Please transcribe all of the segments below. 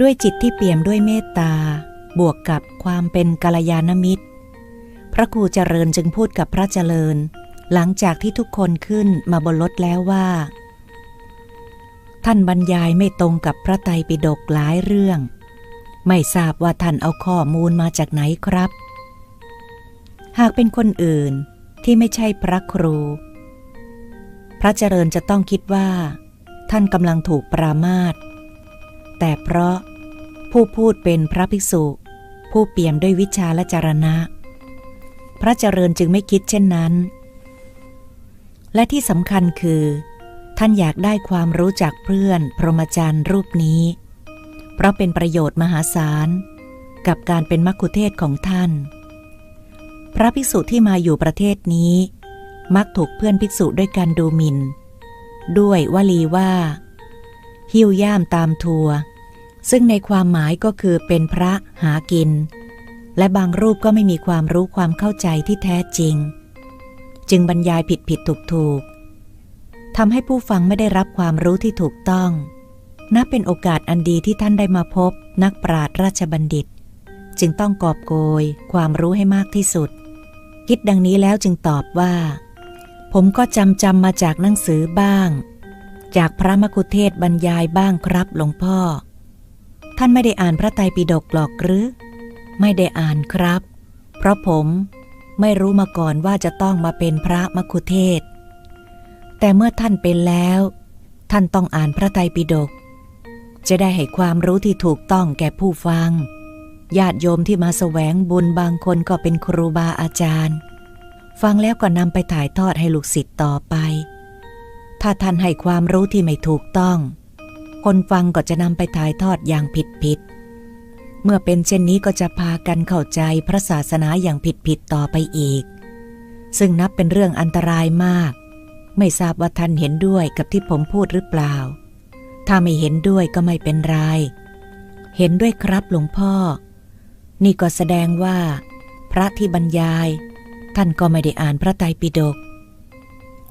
ด้วยจิตที่เปี่ยมด้วยเมตตา บวกกับความเป็นกัลยาณมิตร พระครูเจริญจึงพูดกับพระเจริญ หลังจากที่ทุกคนขึ้นมาบนรถแล้วว่า ท่านบรรยายไม่ตรงกับพระไตรปิฎกหลายเรื่อง ไม่ทราบว่าท่านเอาข้อมูลมาจากไหนครับ หากเป็นคนอื่นที่ไม่ใช่พระครู พระเจริญจะต้องคิดว่า ท่านกำลังถูกปรามาสแต่เพราะ ผู้พูดเป็นพระภิกษุ ผู้เปี่ยมด้วยวิชาและจารณะ พระเจริญจึงไม่คิดเช่นนั้น และที่สำคัญคือ ท่านอยากได้ความรู้จากเพื่อนพรหมจรรย์รูปนี้ เพราะเป็นประโยชน์มหาศาล กับการเป็นมัคคุเทศของท่าน พระภิกษุที่มาอยู่ประเทศนี้ มักถูกเพื่อนภิกษุด้วยการดูหมิน่น ด้วยวลีว่าหิ้วย่ามตามทัวร์ ซึ่งในความหมายก็คือเป็นพระหากิน และบางรูปก็ไม่มีความรู้ความเข้าใจที่แท้จริง จึงบรรยายผิดผิดถูกถูกทำให้ผู้ฟังไม่ได้รับความรู้ที่ถูกต้อง นับเป็นโอกาสอันดีที่ท่านได้มาพบนักปราชญ์ราชบัณฑิต จึงต้องกอบโกยความรู้ให้มากที่สุด คิดดังนี้แล้วจึงตอบว่า ผมก็จำจำมาจากหนังสือบ้าง จากพระมกุเทศบรรยายบ้างครับหลวงพ่อ ท่านไม่ได้อ่านพระไตรปิฎกหรอกหรือ ไม่ได้อ่านครับ เพราะผมไม่รู้มาก่อนว่าจะต้องมาเป็นพระมกุเทศ แต่เมื่อท่านเป็นแล้ว ท่านต้องอ่านพระไตรปิฎกจะได้ให้ความรู้ที่ถูกต้องแก่ผู้ฟัง ญาติโยมที่มาแสวงบุญบางคนก็เป็นครูบาอาจารย์ ฟังแล้วก็นำไปถ่ายทอดให้ลูกศิษย์ต่อไป ถ้าท่านให้ความรู้ที่ไม่ถูกต้อง คนฟังก็จะนำไปถ่ายทอดอย่างผิดผิด เมื่อเป็นเช่นนี้ก็จะพากันเข้าใจพระศาสนาอย่างผิดผิดต่อไปอีก ซึ่งนับเป็นเรื่องอันตรายมาก ไม่ทราบว่าท่านเห็นด้วยกับที่ผมพูดหรือเปล่า ถ้าไม่เห็นด้วยก็ไม่เป็นไร เห็นด้วยครับหลวงพ่อ นี่ก็แสดงว่า พระที่บรรยาย ท่านก็ไม่ได้อ่านพระไตรปิฎก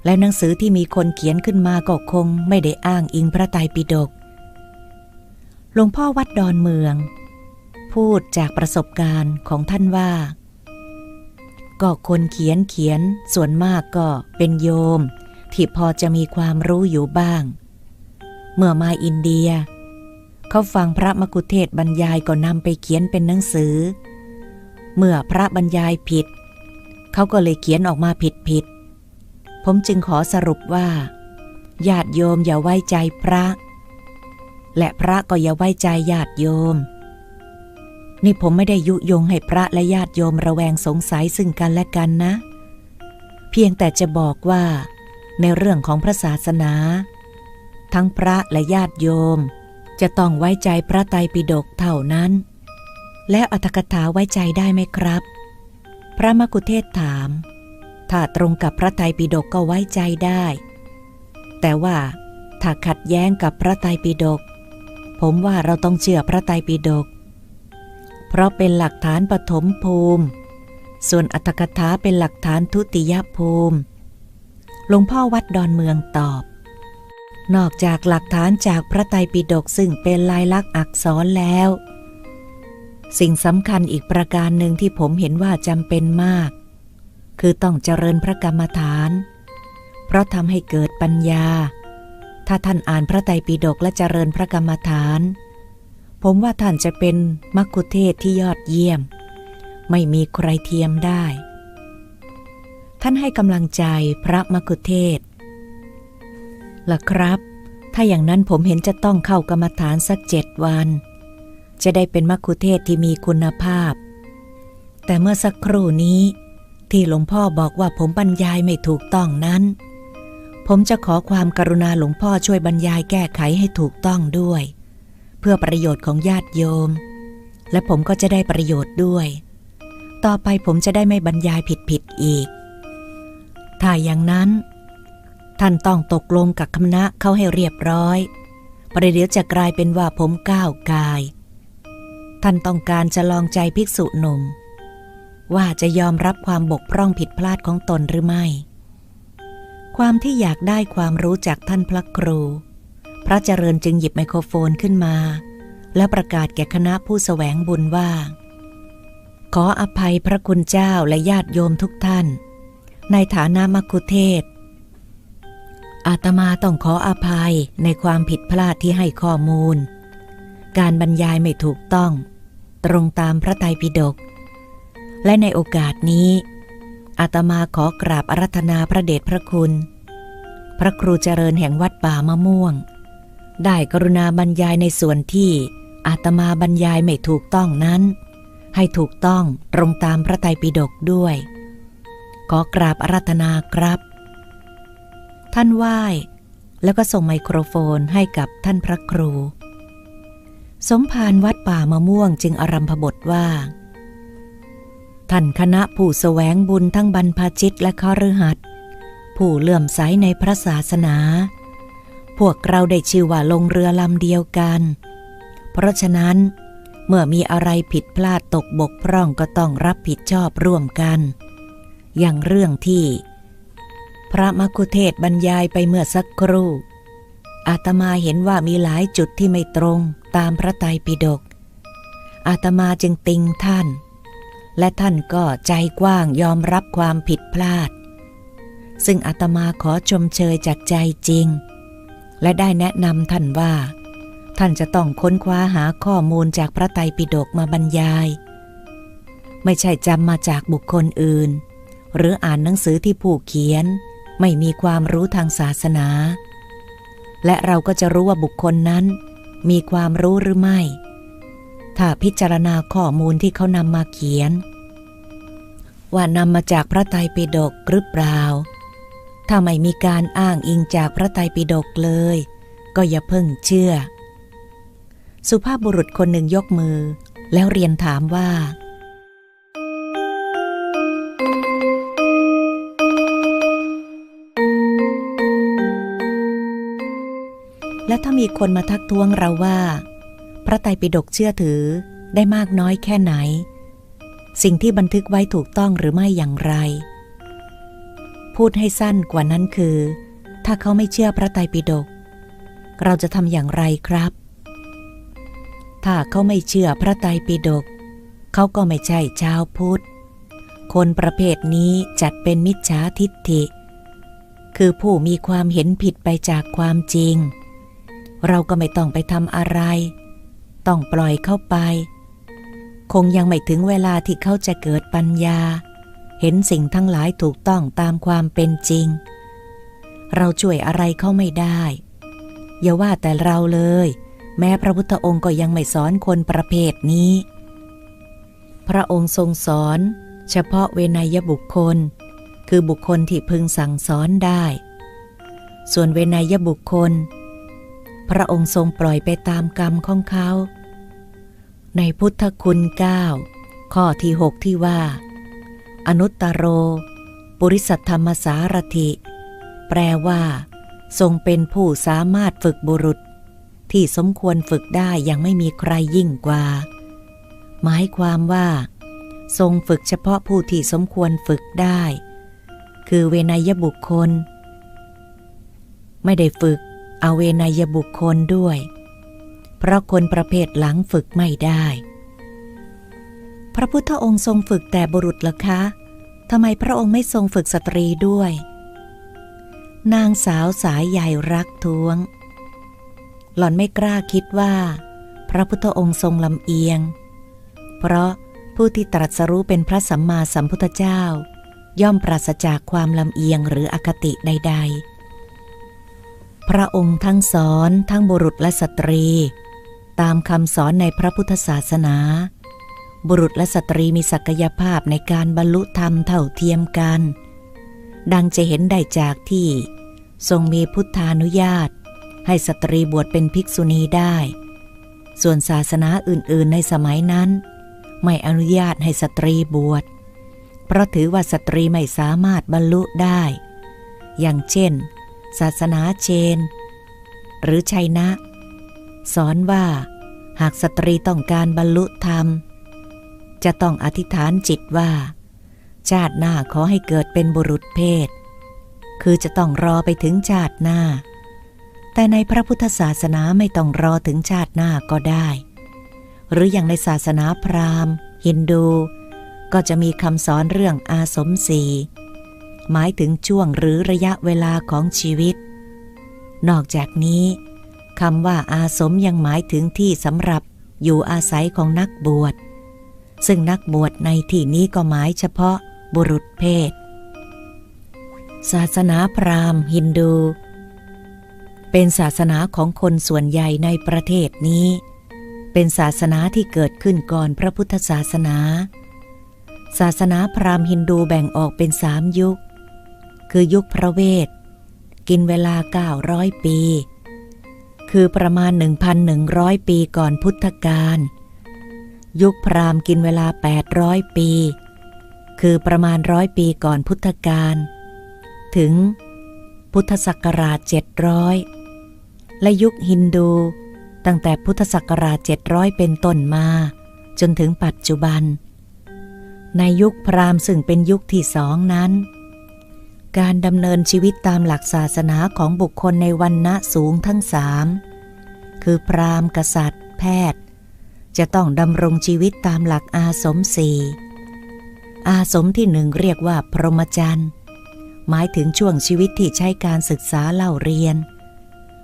แล้วหนังสือที่มีคนเขียนขึ้นมาก็คงไม่ได้อ้างอิงพระไตรปิฎก หลวงพ่อวัดดอนเมือง พูดจากประสบการณ์ของท่านว่า ก็คนเขียนเขียนส่วนมากก็เป็นโยม ที่พอจะมีความรู้อยู่บ้าง เมื่อมาอินเดีย เขาฟังพระมกุเทศบรรยายก็นำไปเขียนเป็นหนังสือ เมื่อพระบรรยายผิด เขาก็เลยเขียนออกมาผิดผิดผมจึงขอสรุปว่าญาติโยมอย่าไว้ใจพระ และพระก็อย่าไว้ใจญาติโยม นี่ผมไม่ได้ยุยงให้พระและญาติโยมระแวงสงสัยซึ่งกันและกันนะ เพียงแต่จะบอกว่า ในเรื่องของพระศาสนา ทั้งพระและญาติโยม จะต้องไว้ใจพระไตรปิฎกเท่านั้น แล้วอัตถกถาไว้ใจได้ไหมครับ พระมกุเทศถาม ถ้าตรงกับพระไตรปิฎกก็ไว้ใจได้ แต่ว่าถ้าขัดแย้งกับพระไตรปิฎก ผมว่าเราต้องเชื่อพระไตรปิฎกเพราะเป็นหลักฐานปฐมภูมิ ส่วนอัตถกถาเป็นหลักฐานทุติยภูมิหลวงพ่อวัดดอนเมืองตอบ นอกจากหลักฐานจากพระไตรปิฎกซึ่งเป็นลายลักษณ์อักษรแล้ว สิ่งสำคัญอีกประการหนึ่งที่ผมเห็นว่าจำเป็นมาก คือต้องเจริญพระกรรมฐาน เพราะทำให้เกิดปัญญา ถ้าท่านอ่านพระไตรปิฎกและเจริญพระกรรมฐาน ผมว่าท่านจะเป็นมักคุเทศที่ยอดเยี่ยม ไม่มีใครเทียมได้ ท่านให้กำลังใจพระมักคุเทศล่ะครับ ถ้าอย่างนั้นผมเห็นจะต้องเข้ากรรมฐานสักเจ็ดวัน จะได้เป็นมักคุเทศที่มีคุณภาพ แต่เมื่อสักครู่นี้ ที่หลวงพ่อบอกว่าผมบรรยายไม่ถูกต้องนั้น ผมจะขอความกรุณาหลวงพ่อช่วยบรรยายแก้ไขให้ถูกต้องด้วย เพื่อประโยชน์ของญาติโยม และผมก็จะได้ประโยชน์ด้วย ต่อไปผมจะได้ไม่บรรยายผิดๆอีก ถ้าอย่างนั้น ท่านต้องตกลงกับคณะเขาให้เรียบร้อย ประเดี๋ยวจะกลายเป็นว่าผมก้าวกาย ท่านต้องการจะลองใจภิกษุหนุ่ม ว่าจะยอมรับความบกพร่องผิดพลาดของตนหรือไม่ ความที่อยากได้ความรู้จากท่านพระครู พระเจริญจึงหยิบไมโครโฟนขึ้นมา และประกาศแก่คณะผู้แสวงบุญว่า ขออภัยพระคุณเจ้าและญาติโยมทุกท่าน ในฐานะมักคุเทศอาตมาต้องขออภัยในความผิดพลาดที่ให้ข้อมูล การบรรยายไม่ถูกต้อง ตรงตามพระไตรปิฎกและในโอกาสนี้ อาตมาขอกราบอารัธนาพระเดชพระคุณ พระครูเจริญแห่งวัดป่ามะม่วง ได้กรุณาบรรยายในส่วนที่อาตมาบรรยายไม่ถูกต้องนั้น ให้ถูกต้องตรงตามพระไตรปิฎกด้วย ขอกราบอารัธนาครับ ท่านไหว้แล้วก็ส่งไมโครโฟนให้กับท่านพระครู สมภารวัดป่ามะม่วงจึงอารัมพบทว่า ท่านคณะผู้แสวงบุญทั้งบรรพชิตและคฤหัสถ์ผู้เลื่อมใสในพระศาสนา พวกเราได้ชื่อว่าลงเรือลำเดียวกัน เพราะฉะนั้น เมื่อมีอะไรผิดพลาดตกบกพร่องก็ต้องรับผิดชอบร่วมกัน อย่างเรื่องที่ พระมคุเทศบรรยายไปเมื่อสักครู่ อาตมาเห็นว่ามีหลายจุดที่ไม่ตรงตามพระไตรปิฎกอาตมาจึงติงท่าน และท่านก็ใจกว้างยอมรับความผิดพลาด ซึ่งอาตมาขอชมเชยจากใจจริง และได้แนะนำท่านว่า ท่านจะต้องค้นคว้าหาข้อมูลจากพระไตรปิฎกมาบรรยาย ไม่ใช่จำมาจากบุคคลอื่น หรืออ่านหนังสือที่ผู้เขียน ไม่มีความรู้ทางศาสนา และเราก็จะรู้ว่าบุคคลนั้น มีความรู้หรือไม่ ถ้าพิจารณาข้อมูลที่เขานำมาเขียน ว่านำมาจากพระไตรปิฎกหรือเปล่า ถ้าไม่มีการอ้างอิงจากพระไตรปิฎกเลย ก็อย่าเพิ่งเชื่อ สุภาพบุรุษคนหนึ่งยกมือ แล้วเรียนถามว่า และถ้ามีคนมาทักท้วงเราว่า พระไตรปิฎกเชื่อถือได้มากน้อยแค่ไหน สิ่งที่บันทึกไว้ถูกต้องหรือไม่อย่างไร พูดให้สั้นกว่านั้นคือ ถ้าเขาไม่เชื่อพระไตรปิฎกเราจะทำอย่างไรครับ ถ้าเขาไม่เชื่อพระไตรปิฎกเขาก็ไม่ใช่ชาวพุทธ คนประเภทนี้จัดเป็นมิจฉาทิฏฐิ คือผู้มีความเห็นผิดไปจากความจริง เราก็ไม่ต้องไปทำอะไร ต้องปล่อยเข้าไป คงยังไม่ถึงเวลาที่เขาจะเกิดปัญญา เห็นสิ่งทั้งหลายถูกต้องตามความเป็นจริง เราช่วยอะไรเขาไม่ได้ อย่าว่าแต่เราเลย แม้พระพุทธองค์ก็ยังไม่สอนคนประเภทนี้ พระองค์ทรงสอน เฉพาะเวนยบุคคล คือบุคคลที่พึงสั่งสอนได้ ส่วนเวนยบุคคลพระองค์ทรงปล่อยไปตามกรรมของเขา ในพุทธคุณเก้าข้อที่หกที่ว่า อนุตตโร ปุริสัทธรรมสารถิ แปลว่า ทรงเป็นผู้สามารถฝึกบุรุษ ที่สมควรฝึกได้ยังไม่มีใครยิ่งกว่า หมายความว่า ทรงฝึกเฉพาะผู้ที่สมควรฝึกได้ คือเวนยบุคคล ไม่ได้ฝึกเอาเวนยบุคคลด้วย เพราะคนประเภทหลังฝึกไม่ได้ พระพุทธองค์ทรงฝึกแต่บุรุษหรอคะทำไมพระองค์ไม่ทรงฝึกสตรีด้วย นางสาวสายใหญ่รักท้วง หล่อนไม่กล้าคิดว่า พระพุทธองค์ทรงลำเอียง เพราะผู้ที่ตรัสรู้เป็นพระสัมมาสัมพุทธเจ้า ย่อมปราศจากความลำเอียงหรืออคติใด ๆ พระองค์ทั้งสอนทั้งบุรุษและสตรี ตามคำสอนในพระพุทธศาสนา บุรุษและสตรีมีศักยภาพในการบรรลุธรรมเท่าเทียมกัน ดังจะเห็นได้จากที่ ทรงมีพุทธานุญาต ให้สตรีบวชเป็นภิกษุณีได้ ส่วนศาสนาอื่นๆในสมัยนั้น ไม่อนุญาตให้สตรีบวช เพราะถือว่าสตรีไม่สามารถบรรลุได้ อย่างเช่น ศาสนาเชน หรือชัยนะ สอนว่า หากสตรีต้องการบรรลุธรรม จะต้องอธิษฐานจิตว่า ชาติหน้าขอให้เกิดเป็นบุรุษเพศ คือจะต้องรอไปถึงชาติหน้า แต่ในพระพุทธศาสนาไม่ต้องรอถึงชาติหน้าก็ได้ หรืออย่างในศาสนาพราหมณ์ ฮินดู ก็จะมีคำสอนเรื่องอาสมสีหมายถึงช่วงหรือระยะเวลาของชีวิต นอกจากนี้ คำว่าอาสมยังหมายถึงที่สำหรับอยู่อาศัยของนักบวช ซึ่งนักบวชในที่นี้ก็หมายเฉพาะบุรุษเพศ ศาสนาพราหมณ์ฮินดู เป็นศาสนาของคนส่วนใหญ่ในประเทศนี้ เป็นศาสนาที่เกิดขึ้นก่อนพระพุทธศาสนา ศาสนาพราหมณ์ฮินดูแบ่งออกเป็นสามยุค คือยุคพระเวท กินเวลา 900 ปี คือประมาณ 1,100 ปีก่อนพุทธกาล ยุคพราหมณ์กินเวลา 800 ปี คือประมาณร้อยปีก่อนพุทธกาล ถึงพุทธศักราช 700 และยุคฮินดูตั้งแต่พุทธศักราช 700 เป็นต้นมา จนถึงปัจจุบัน ในยุคพราหมณ์ซึ่งเป็นยุคที่สองนั้น การดำเนินชีวิตตามหลักศาสนาของบุคคลในวันณะสูงทั้งสามคือพราหมณ์กษัตริย์ แพทย์ จะต้องดำรงชีวิตตามหลักอาสมสี่อาสมที่หนึ่งเรียกว่าพรหมจรรย์ หมายถึงช่วงชีวิตที่ใช้การศึกษาเล่าเรียน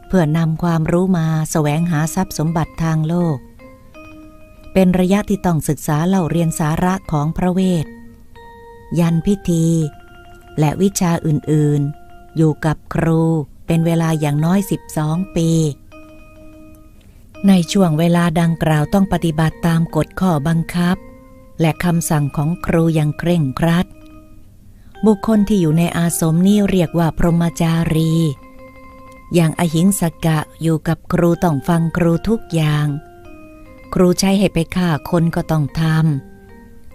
เพื่อนำความรู้มาสแสวงหาทรัพย์สมบัติทางโลก เป็นระยะที่ต้องศึกษาเล่าเรียนสาระของพระเวท ยันพิธี และวิชาอื่นๆ อยู่กับครูเป็นเวลาอย่างน้อย 12 ปี ในช่วงเวลาดังกล่าวต้องปฏิบัติตามกฎข้อบังคับ และคำสั่งของครูอย่างเคร่งครัด บุคคลที่อยู่ในอาสมนี้เรียกว่าพรหมจารี อย่างอหิงสกะอยู่กับครูต้องฟังครูทุกอย่าง ครูใช้ให้ไปฆ่าคนก็ต้องทำ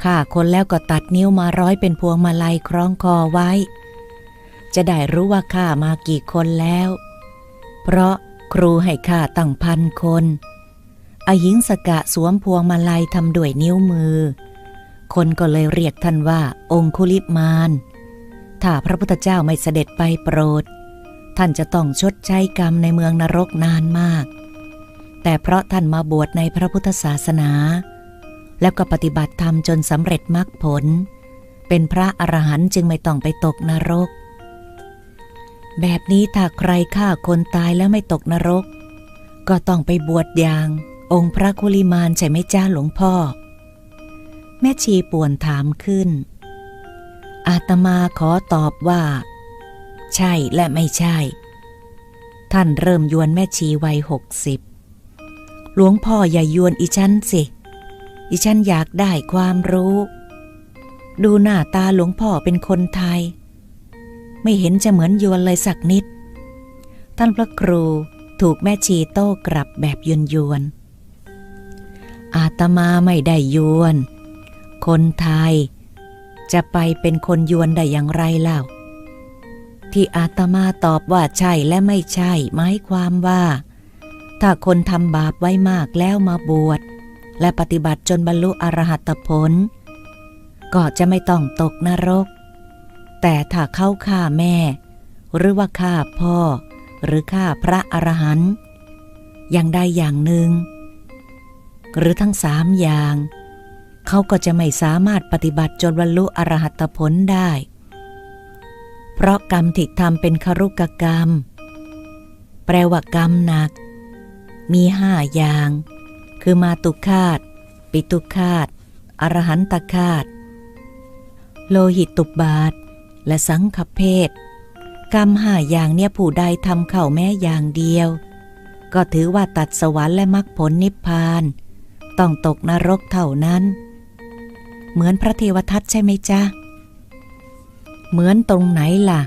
ฆ่าคนแล้วก็ตัดนิ้วมาร้อยเป็นพวงมาลัยคล้องคอไว้ จะได้รู้ว่าฆ่ามากี่คนแล้ว เพราะครูให้ฆ่าตั้งพันคนอหิงสกะสวมพวงมาลัยทำด้วยนิ้วมือ คนก็เลยเรียกท่านว่าองคุลิมาน ถ้าพระพุทธเจ้าไม่เสด็จไปโปรด ท่านจะต้องชดใช้กรรมในเมืองนรกนานมาก แต่เพราะท่านมาบวชในพระพุทธศาสนา แล้วก็ปฏิบัติธรรมจนสำเร็จมรรคผล เป็นพระอรหันต์จึงไม่ต้องไปตกนรก แบบนี้ถ้าใครฆ่าคนตายแล้วไม่ตกนรก ก็ต้องไปบวชอย่าง องค์พระคุลิมานใช่ไหมจ้าหลวงพ่อ แม่ชีป่วนถามขึ้น อาตมาขอตอบว่า ใช่และไม่ใช่ ท่านเริ่มยวนแม่ชีวัยหกสิบหลวงพ่ออย่ายวนอีฉันสิ อีฉันอยากได้ความรู้ ดูหน้าตาหลวงพ่อเป็นคนไทย ไม่เห็นจะเหมือนยวนเลยสักนิด ท่านพระครูถูกแม่ชีโต้กลับแบบยวนยวนๆอาตมาไม่ได้ยวน คนไทย จะไปเป็นคนยวนได้อย่างไรเล่า ที่อาตมาตอบว่าใช่และไม่ใช่หมายความว่า ถ้าคนทำบาปไว้มากแล้วมาบวช และปฏิบัติจนบรรลุอรหัตผล ก็จะไม่ต้องตกนรก แต่ถ้าเข้าฆ่าแม่ หรือว่าฆ่าพ่อ หรือฆ่าพระอรหันต์อย่างใดอย่างหนึ่ง หรือทั้งสามอย่าง เขาก็จะไม่สามารถปฏิบัติจนบรรลุอรหัตผลได้ เพราะกรรมที่ทำเป็นครุกกรรม แปลว่ากรรมหนัก มีห้าอย่าง คือมาตุคาต ปิตุคาต อรหันตคาต โลหิตตุบบาท และสังขเพศ กรรมห้าอย่างเนี่ยผู้ใดทำเข่าแม้อย่างเดียว ก็ถือว่าตัดสวรรค์และมรรคผลนิพพาน ต้องตกนรกเท่านั้น เหมือนพระเทวทัตใช่ไหมจ๊ะ เหมือนตรงไหนล่ะ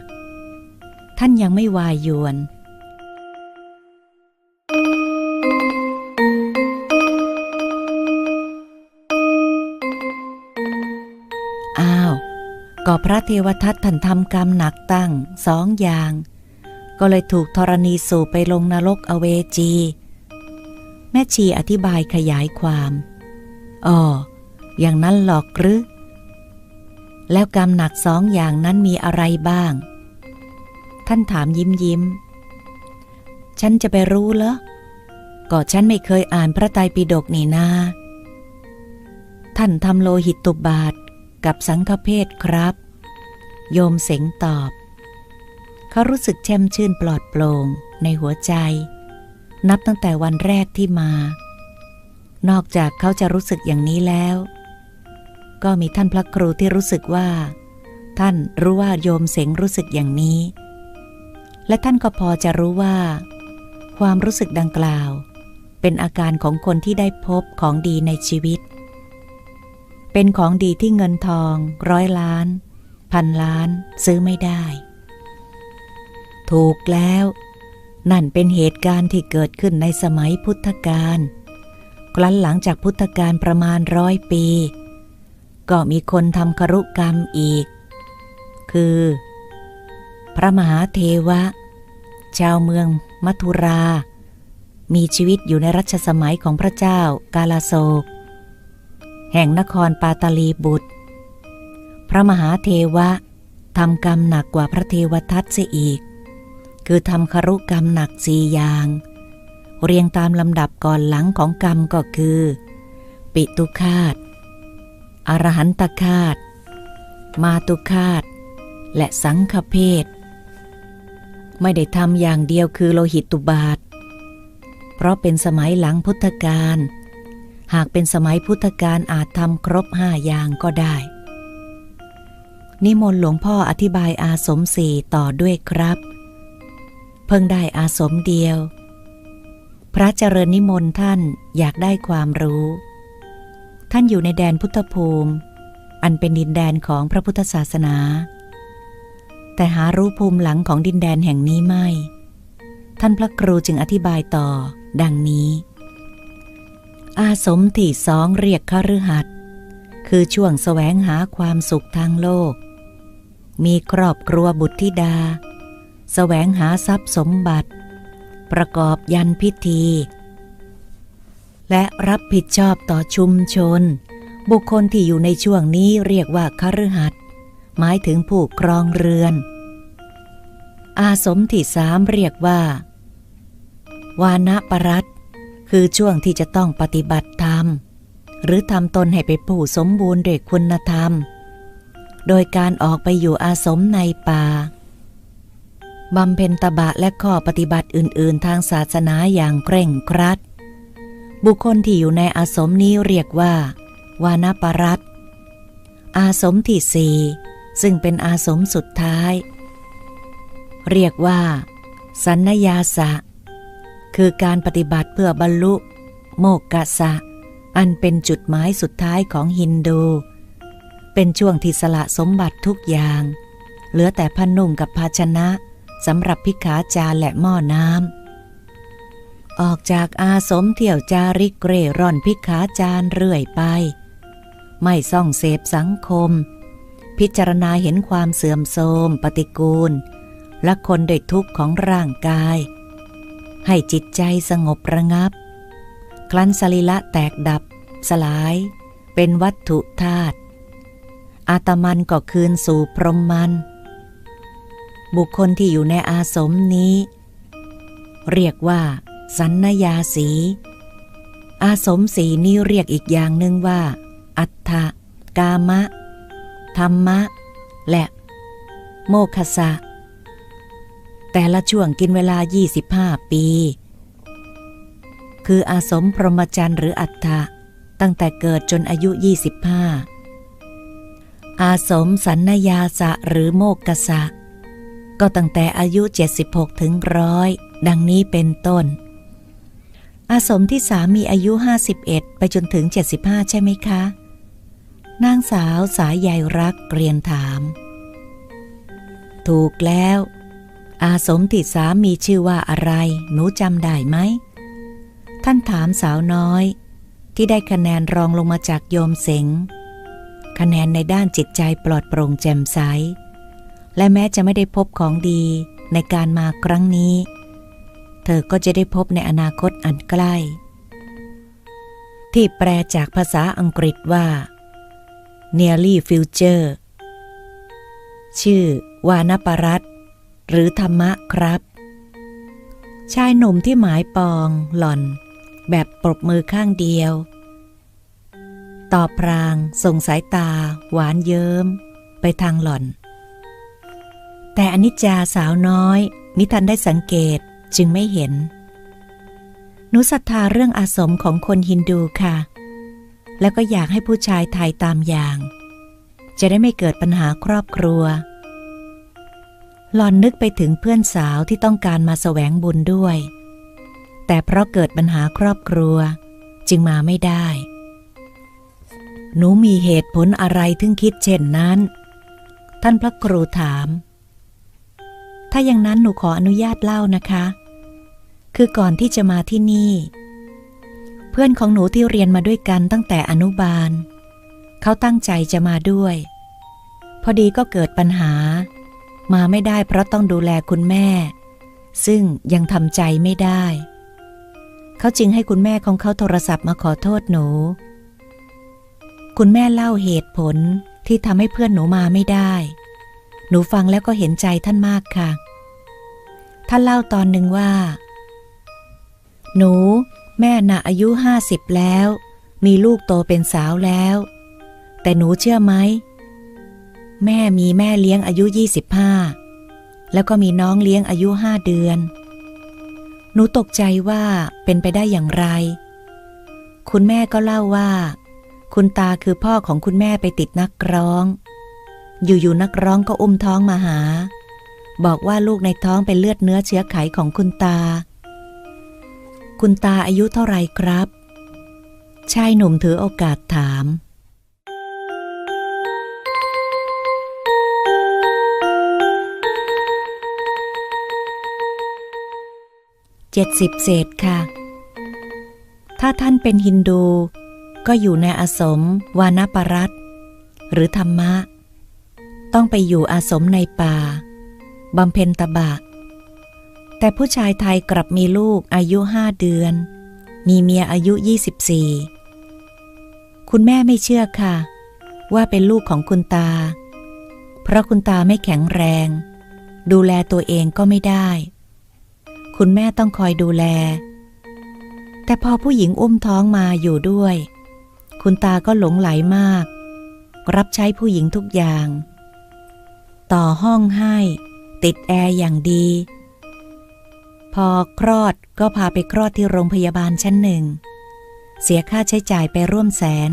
ท่านยังไม่วายยวน ก็พระเทวทัตท่านทำกรรมหนักตั้งสองอย่าง ก็เลยถูกธรณีสูบไปลงนรกอเวจี แม่ชีอธิบายขยายความอ๋ออย่างนั้นหรอกหรือ แล้วกรรมหนักสองอย่างนั้นมีอะไรบ้าง ท่านถามยิ้มยิ้ม ฉันจะไปรู้เหรอ ก็ฉันไม่เคยอ่านพระไตรปิฎกนี่นาท่านทำโลหิตตุบาท กับสังฆเพศครับ โยมเสงตอบ เขารู้สึกแช่มชื่นปลอดโปร่งในหัวใจ นับตั้งแต่วันแรกที่มา นอกจากเขาจะรู้สึกอย่างนี้แล้ว ก็มีท่านพระครูที่รู้สึกว่า ท่านรู้ว่าโยมเสงรู้สึกอย่างนี้ และท่านก็พอจะรู้ว่า ความรู้สึกดังกล่าว เป็นอาการของคนที่ได้พบของดีในชีวิต เป็นของดีที่เงินทอง ร้อยล้าน พันล้าน ซื้อไม่ได้ ถูกแล้ว นั่นเป็นเหตุการณ์ที่เกิดขึ้นในสมัยพุทธกาลครั้นหลังจากพุทธกาลประมาณร้อยปี ก็มีคนทำครุกรรมอีก คือ พระมหาเทวะ ชาวเมืองมัทุรา มีชีวิตอยู่ในรัชสมัยของพระเจ้ากาลาโศก แห่งนครปาตาลีบุตร พระมหาเทวะทำกรรมหนักกว่าพระเทวทัตเสียอีก คือทำครุกรรมหนักสี่อย่าง เรียงตามลำดับก่อนหลังของกรรมก็คือ ปิตุคาตอรหันตคาตมาตุคาตและสังฆเพศไม่ได้ทำอย่างเดียวคือโลหิตตุบาท เพราะเป็นสมัยหลังพุทธกาล หากเป็นสมัยพุทธกาลอาจทำครบห้าอย่างก็ได้ นิมนต์หลวงพ่ออธิบายอาสมสี่ต่อด้วยครับ เพิ่งได้อาสมเดียว พระเจริญนิมนต์ท่านอยากได้ความรู้ ท่านอยู่ในแดนพุทธภูมิ อันเป็นดินแดนของพระพุทธศาสนา แต่หารู้ภูมิหลังของดินแดนแห่งนี้ไม่ ท่านพระครูจึงอธิบายต่อ ดังนี้ อาสมที่สองเรียกคฤหัสถ์คือช่วงแสวงหาความสุขทางโลก มีครอบครัวบุตรธิดา แสวงหาทรัพย์สมบัติ ประกอบยันพิธี และรับผิดชอบต่อชุมชน บุคคลที่อยู่ในช่วงนี้เรียกว่าคฤหัสถ์หมายถึงผู้ครองเรือน อาสมที่สามเรียกว่า วานะปรัต คือช่วงที่จะต้องปฏิบัติธรรม หรือทำตนให้เป็นผู้สมบูรณ์ด้วยคุณธรรม โดยการออกไปอยู่อาสมในป่าบำเพ็ญตบะและข้อปฏิบัติอื่น ๆ ทางศาสนาอย่างเคร่งครัด บุคคลที่อยู่ในอาสมนี้เรียกว่า วานปรัตอาสมที่สี่ซึ่งเป็นอาสมสุดท้าย เรียกว่า สันนยาสะ คือการปฏิบัติเพื่อบรรลุ โมกกะสะ อันเป็นจุดหมายสุดท้ายของฮินดู เป็นช่วงที่สละสมบัติทุกอย่าง เหลือแต่ผ้านุ่งกับภาชนะสำหรับพิขาจารและหม้อน้ำ ออกจากอาสมเที่ยวจาริกเร่ร่อนพิขาจารเรื่อยไป ไม่ส่องเสพสังคม พิจารณาเห็นความเสื่อมโทรมปฏิกูล และคนโดยทุกข์ของร่างกาย ให้จิตใจสงบระงับ คลันสลิละแตกดับ สลาย เป็นวัตถุธาตุอาตมันก็คืนสู่พรหมมัน บุคคลที่อยู่ในอาสมนี้ เรียกว่า สันนยาสี อาสมสีนี้เรียกอีกอย่างหนึ่งว่า อัฏฐกามะ ธรรมะ และ โมคสะ แต่ละช่วงกินเวลา 25 ปี คืออาสมพรหมจรรย์หรืออัฏฐะตั้งแต่เกิดจนอายุ 25 อาสมสันนยาสะหรือโมกกสะ ก็ตั้งแต่อายุ 76 ถึงร้อยดังนี้เป็นต้น อาสมที่สามีอายุ 51 ไปจนถึง 75 ใช่ไหมคะ นางสาวสายใยรักเรียนถาม ถูกแล้ว อาสมที่สามีชื่อว่าอะไร หนูจำได้ไหม ท่านถามสาวน้อย ที่ได้คะแนนรองลงมาจากโยมเสงคะแนนในด้านจิตใจปลอดโปร่งแจ่มใส และแม้จะไม่ได้พบของดีในการมาครั้งนี้ เธอก็จะได้พบในอนาคตอันใกล้ ที่แปลจากภาษาอังกฤษว่า nearly future ชื่อวานปรัต หรือธรรมะครับ ชายหนุ่มที่หมายปองหล่อน แบบปรบมือข้างเดียวตอบพรางส่งสายตา หวานเยิ้ม ไปทางหล่อน แต่อนิจจาสาวน้อย มิทันได้สังเกตจึงไม่เห็น หนูศรัทธาเรื่องอาสมของคนฮินดูค่ะ แล้วก็อยากให้ผู้ชายไทยตามอย่าง จะได้ไม่เกิดปัญหาครอบครัว หลอนนึกไปถึงเพื่อนสาวที่ต้องการมาแสวงบุญด้วย แต่เพราะเกิดปัญหาครอบครัวจึงมาไม่ได้ หนูมีเหตุผลอะไรถึงคิดเช่นนั้น ท่านพระครูถาม ถ้าอย่างนั้นหนูขออนุญาตเล่านะคะ คือก่อนที่จะมาที่นี่ เพื่อนของหนูที่เรียนมาด้วยกันตั้งแต่อนุบาล เขาตั้งใจจะมาด้วย พอดีก็เกิดปัญหา มาไม่ได้เพราะต้องดูแลคุณแม่ ซึ่งยังทำใจไม่ได้ เขาจึงให้คุณแม่ของเขาโทรศัพท์มาขอโทษหนู คุณแม่เล่าเหตุผลที่ทำให้เพื่อนหนูมาไม่ได้ หนูฟังแล้วก็เห็นใจท่านมากค่ะ ท่านเล่าตอนหนึ่งว่า หนูแม่น่ะอายุห้าสิบแล้ว มีลูกโตเป็นสาวแล้ว แต่หนูเชื่อไหม แม่มีแม่เลี้ยงอายุ 25 แล้วก็มีน้องเลี้ยงอายุห้าเดือน หนูตกใจว่าเป็นไปได้อย่างไร คุณแม่ก็เล่าว่า คุณตาคือพ่อของคุณแม่ไปติดนักร้อง อยู่ๆนักร้องก็อุ้มท้องมาหา บอกว่าลูกในท้องเป็นเลือดเนื้อเชื้อไขของคุณตา คุณตาอายุเท่าไรครับ ชายหนุ่มถือโอกาสถาม เจ็ดสิบเศษค่ะ ถ้าท่านเป็นฮินดู ก็อยู่ในอาสมวานปรัตน์หรือธรรมะ ต้องไปอยู่อาสมในป่าบำเพ็ญตบะ แต่ผู้ชายไทยกลับมีลูกอายุห้าเดือน มีเมียอายุ 24 คุณแม่ไม่เชื่อค่ะ ว่าเป็นลูกของคุณตา เพราะคุณตาไม่แข็งแรง ดูแลตัวเองก็ไม่ได้ คุณแม่ต้องคอยดูแล แต่พอผู้หญิงอุ้มท้องมาอยู่ด้วย คุณตาก็หลงไหลมาก รับใช้ผู้หญิงทุกอย่าง ต่อห้องให้ ติดแอร์อย่างดี พอคลอดก็พาไปคลอดที่โรงพยาบาลชั้นหนึ่ง เสียค่าใช้จ่ายไปร่วมแสน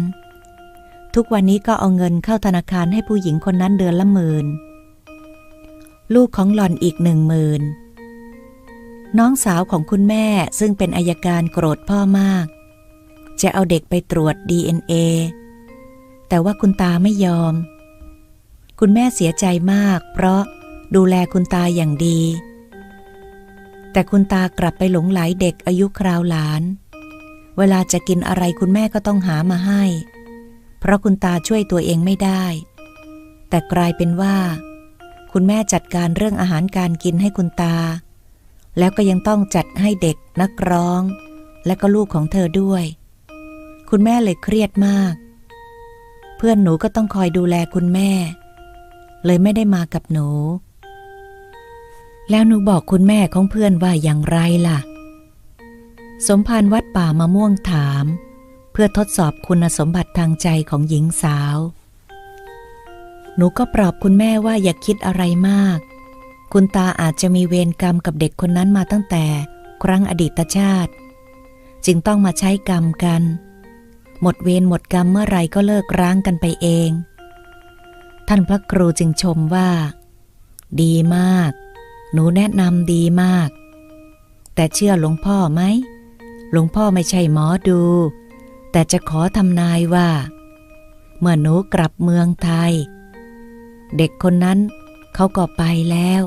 ทุกวันนี้ก็เอาเงินเข้าธนาคารให้ผู้หญิงคนนั้นเดือนละหมื่นลูกของหล่อนอีกหนึ่งหมื่น น้องสาวของคุณแม่ซึ่งเป็นอายการโกรธพ่อมาก จะเอาเด็กไปตรวจ DNA แต่ว่าคุณตาไม่ยอม คุณแม่เสียใจมาก เพราะดูแลคุณตาอย่างดี แต่คุณตากลับไปหลงไหลเด็กอายุคราวหลาน เวลาจะกินอะไรคุณแม่ก็ต้องหามาให้ เพราะคุณตาช่วยตัวเองไม่ได้ แต่กลายเป็นว่า คุณแม่จัดการเรื่องอาหารการกินให้คุณตา แล้วก็ยังต้องจัดให้เด็กนักร้อง และก็ลูกของเธอด้วย คุณแม่เลยเครียดมาก เพื่อนหนูก็ต้องคอยดูแลคุณแม่ เลยไม่ได้มากับหนู แล้วหนูบอกคุณแม่ของเพื่อนว่าอย่างไรล่ะ สมภารวัดป่ามะม่วงถาม เพื่อทดสอบคุณสมบัติทางใจของหญิงสาว หนูก็ปลอบคุณแม่ว่าอย่าคิดอะไรมาก คุณตาอาจจะมีเวรกรรมกับเด็กคนนั้นมาตั้งแต่ครั้งอดีตชาติ จึงต้องมาใช้กรรมกัน หมดเวรหมดกรรมเมื่อไรก็เลิกร้างกันไปเอง ท่านพระครูจึงชมว่า ดีมาก หนูแนะนำดีมาก แต่เชื่อหลวงพ่อไหมหลวงพ่อไม่ใช่หมอดู แต่จะขอทำนายว่า เมื่อหนูกลับเมืองไทย เด็กคนนั้นเขาก็ไปแล้ว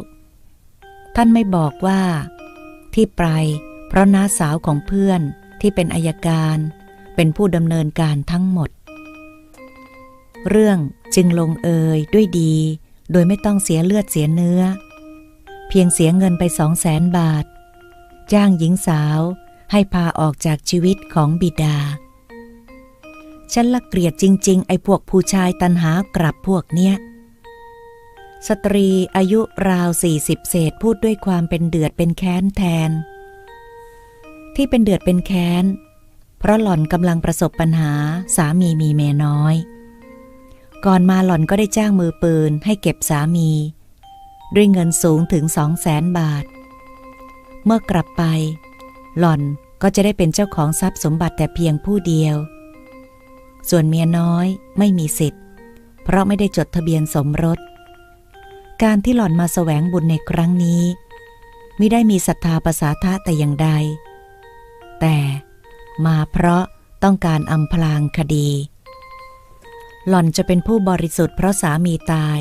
ท่านไม่บอกว่า ที่ไป เพราะน้าสาวของเพื่อนที่เป็นอายการ เป็นผู้ดำเนินการทั้งหมด เรื่องจึงลงเอยด้วยดี โดยไม่ต้องเสียเลือดเสียเนื้อ เพียงเสียเงินไปสองแสนบาท จ้างหญิงสาวให้พาออกจากชีวิตของบิดา ฉันละเกลียดจริง ๆ ไอ้พวกผู้ชายตันหากลับพวกเนี้ย สตรีอายุราวสี่สิบเศษพูดด้วยความเป็นเดือดเป็นแค้นแทน ที่เป็นเดือดเป็นแค้น เพราะหล่อนกำลังประสบปัญหาสามีมีเมียน้อย ก่อนมาหล่อนก็ได้จ้างมือปืนให้เก็บสามี ด้วยเงินสูงถึงสองแสนบาท เมื่อกลับไป หล่อนก็จะได้เป็นเจ้าของทรัพย์สมบัติแต่เพียงผู้เดียว ส่วนเมียน้อยไม่มีสิทธิ์ เพราะไม่ได้จดทะเบียนสมรส การที่หล่อนมาแสวงบุญในครั้งนี้ไม่ได้มีศรัทธาประสาทะแต่อย่างใด แต่มาเพราะต้องการอำพรางคดี หล่อนจะเป็นผู้บริสุทธิ์เพราะสามีตาย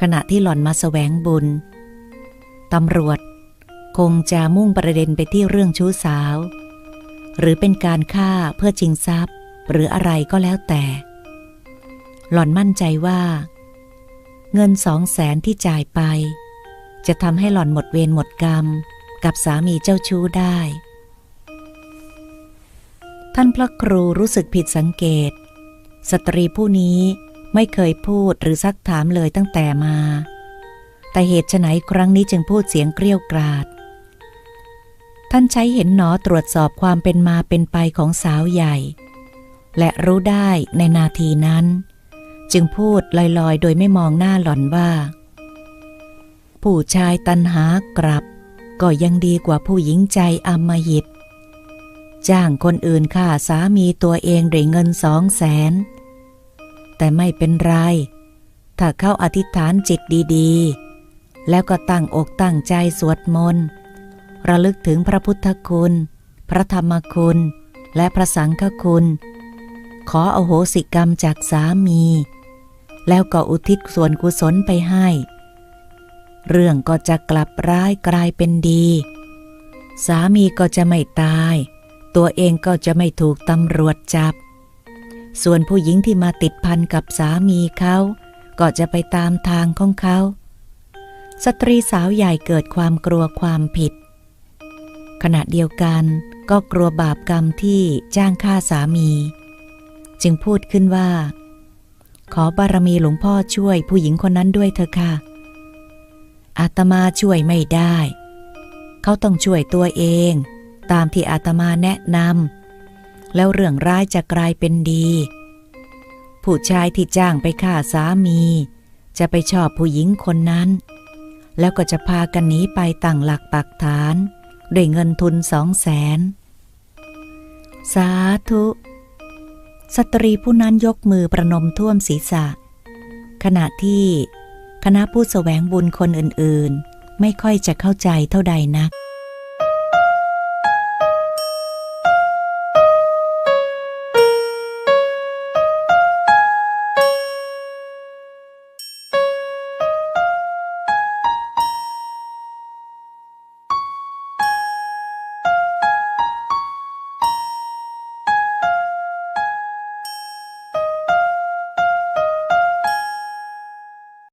ขณะที่หล่อนมาแสวงบุญตำรวจคงจะมุ่งประเด็นไปที่เรื่องชู้สาว หรือเป็นการฆ่าเพื่อชิงทรัพย์ หรืออะไรก็แล้วแต่ หล่อนมั่นใจว่า เงินสองแสนที่จ่ายไป จะทำให้หล่อนหมดเวรหมดกรรม กับสามีเจ้าชู้ได้ ท่านพระครูรู้สึกผิดสังเกต สตรีผู้นี้ไม่เคยพูดหรือซักถามเลยตั้งแต่มา แต่เหตุไฉนครั้งนี้จึงพูดเสียงเกรี้ยวกราด ท่านใช้เห็นหนอตรวจสอบความเป็นมาเป็นไปของสาวใหญ่ และรู้ได้ในนาทีนั้น จึงพูดลอยๆ โดยไม่มองหน้าหล่อนว่า ผู้ชายตันหากลับ ก็ยังดีกว่าผู้หญิงใจอมหิต จ้างคนอื่นฆ่าสามีตัวเองด้วยเงินสองแสน แต่ไม่เป็นไร ถ้าเข้าอธิษฐานจิตดีๆ แล้วก็ตั้งอกตั้งใจสวดมนต์ ระลึกถึงพระพุทธคุณ พระธรรมคุณ และพระสังฆคุณขออโหสิกรรมจากสามี แล้วก็อุทิศส่วนกุศลไปให้ เรื่องก็จะกลับร้ายกลายเป็นดี สามีก็จะไม่ตาย ตัวเองก็จะไม่ถูกตำรวจจับ ส่วนผู้หญิงที่มาติดพันกับสามีเขา ก็จะไปตามทางของเขา สตรีสาวใหญ่เกิดความกลัวความผิด ขณะเดียวกันก็กลัวบาปกรรมที่จ้างฆ่าสามี จึงพูดขึ้นว่า ขอบารมีหลวงพ่อช่วยผู้หญิงคนนั้นด้วยเถอะค่ะอาตมาช่วยไม่ได้ เขาต้องช่วยตัวเอง ตามที่อาตมาแนะนำแล้วเรื่องร้ายจะกลายเป็นดี ผู้ชายที่จ้างไปฆ่าสามี จะไปชอบผู้หญิงคนนั้น แล้วก็จะพากันหนีไปตั้งหลักปักฐาน ด้วยเงินทุนสองแสนสาธุ สตรีผู้นั้นยกมือประนมท่วมศีรษะ ขณะที่คณะผู้แสวงบุญคนอื่นๆ ไม่ค่อยจะเข้าใจเท่าใดนัก